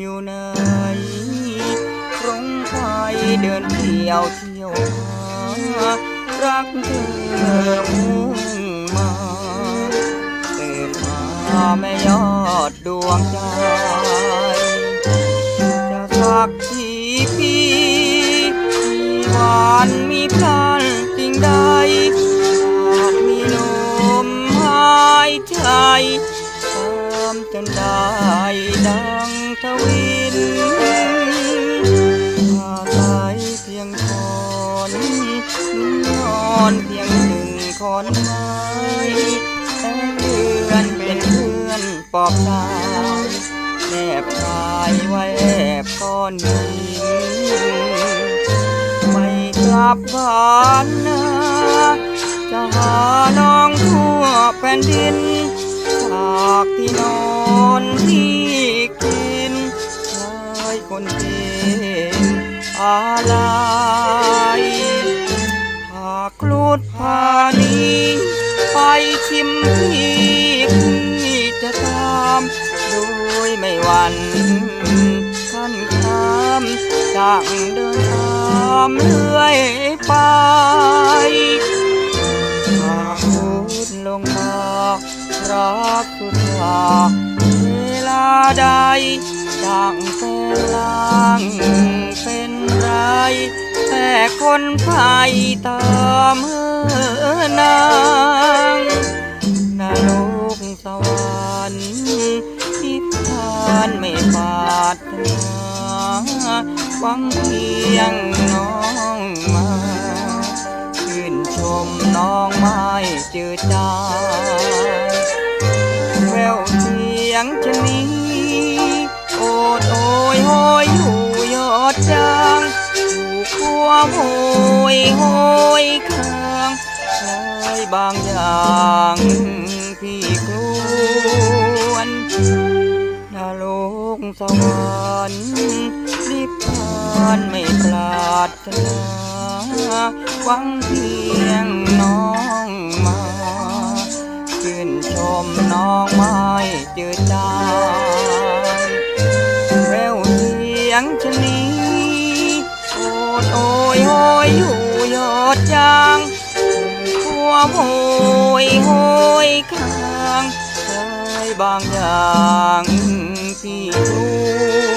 อยู่ไหนรงไฟเดินเที่ยวเที่ยวหารักเธอมุ่งมาตื่นมาแม่ยอดดวงใจ จะสักกี่ปีมีหวานมีพลันสิ่งใดหากมีลมหายใจตามจนได้ อนเพียงหนึ่งคนไม้แต่เพื่อนเป็นเพื่อนปอบใจแนบชายไว้แอบก้อนหินไม่กลับบ้านนะจะหาน้องทั่วแผ่นดินจากที่นอนที่กินชายคนเป็นอะไรห ดพานีไปชิมที่ที่จะตามโดยไม่หวันท่านคำจังเดินตามเรื่อยไปหากพูดลงมารักสุดว่าเวลาใดจังเป็นลางเป็นไร คนไฟตามเอนางนรกสวรรค์นิพพานไม่ปารถนาหวังเพียงน้องมาชื่นชมน้องไม่จืดจางแววเสียงจะนี้ ยโหยข้างคล้บางอย่างพี่กลวนนรกสวรรค์นิพพานไม่ปรารถนาหวังเพียงน้องมา ชื่นชมน้องม่จื ความโหยโหยข้างใจบางอย่างที่รู้